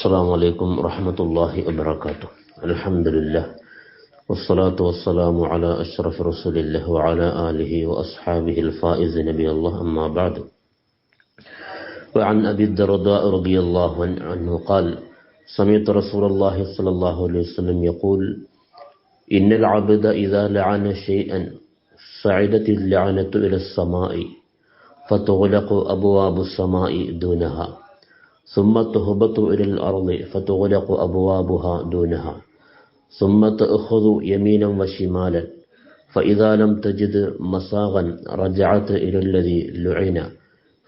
السلام عليكم ورحمة الله وبركاته الحمد لله والصلاة والسلام على أشرف رسول الله وعلى آله وأصحابه الفائز نبي الله أما بعد وعن أبي الدرداء رضي الله عنه قال سمعت رسول الله صلى الله عليه وسلم يقول إن العبد إذا لعن شيئا صعدت اللعنة إلى السماء فتغلق أبواب السماء دونها ثم تهبط إلى الأرض فتغلق أبوابها دونها ثم تأخذ يمينا وشمالا فإذا لم تجد مساغا رجعت إلى الذي لعن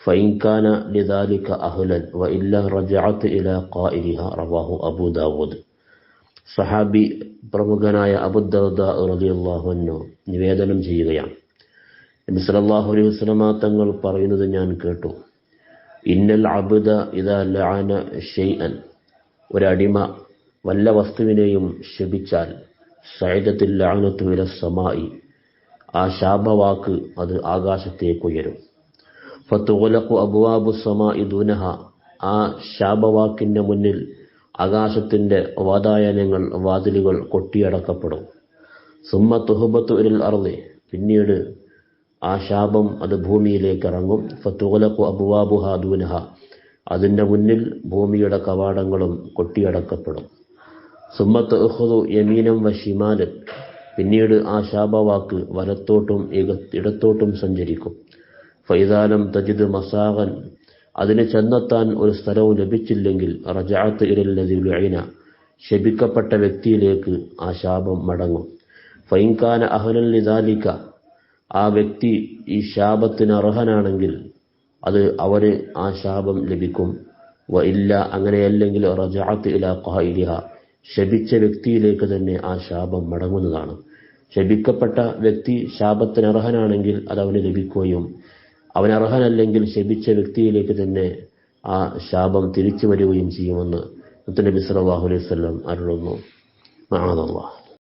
فإن كان لذلك أهلا وإلا رجعت إلى قائلها رواه أبو داود സഹാബി പ്രമുഖനായ അബുദർദ റളിയല്ലാഹു നിവേദനം ചെയ്യുകയാണ് നബി സല്ലല്ലാഹു അലൈഹി വസല്ലമ തങ്ങൾ പറയുന്നത് ഞാൻ കേട്ടു ഇന്നൽ അബുദ ഇദാ ലഅന ഷൈഅൻ. ഒരടിമ വല്ല വസ്തുവിനെയും ശപിച്ചാൽ സൈദത്തിൽ ലഅനത്തു വില സമായി ആ ശാപവാക്ക് അത് ആകാശത്തേക്കുയരും ഉയരും. അബുവാബു സമായി ദുനഹ. ആ ശാപവാക്കിന്റെ മുന്നിൽ ആകാശത്തിന്റെ വാതായനങ്ങൾ വാതിലുകൾ കൊട്ടിയടക്കപ്പെടും. സുമ്മ തുഹബത്തു അറുതി പിന്നീട് ആ ശാപം അത് ഭൂമിയിലേക്ക് ഇറങ്ങും ഫത്തുകലക്കു അബുവാബുഹ ദൂനഹ. അതിന്റെ മുന്നിൽ ഭൂമിയുടെ കവാടങ്ങളും കൊട്ടിയടക്കപ്പെടും. സുമ്മത്ത് ഉഹുദു യമീനം വ പിന്നീട് ആ ശാപവാക്ക് വലത്തോട്ടും ഇടത്തോട്ടും സഞ്ചരിക്കും. ഫൈതാലം തജിദ് മസാകൻ അതിന് ചെന്നെത്താൻ ഒരു സ്ഥലവും ലഭിച്ചില്ലെങ്കിൽ റജാത്ത് ഇരല്ലതി ഇരല്ലതിലുഅന ശപിക്കപ്പെട്ട വ്യക്തിയിലേക്ക് ആ ശാപം മടങ്ങും. ഫൈൻകാന അഹലൻ ലിദാലിക്ക ആ വ്യക്തി ഈ ശാപത്തിന് അർഹനാണെങ്കിൽ അത് അവന് ആ ശാപം ലഭിക്കും. വ ഇല്ല അങ്ങനെയല്ലെങ്കിൽ റജാത്ത് ഇല ഖായിലിഹ. ശപിച്ച വ്യക്തിയിലേക്ക് തന്നെ ആ ശാപം മടങ്ങുന്നതാണ്. ശപിക്കപ്പെട്ട വ്യക്തി ശാപത്തിന് അർഹനാണെങ്കിൽ അത് അവന് ലഭിക്കുകയും അവൻ അർഹനല്ലെങ്കിൽ ശപിച്ച വ്യക്തിയിലേക്ക് തന്നെ ആ ശാപം തിരിച്ചു വരികയും ചെയ്യുമെന്ന് നബി സല്ലല്ലാഹു അലൈഹി വസല്ലം അരുളുന്നു. മആദല്ലാഹ്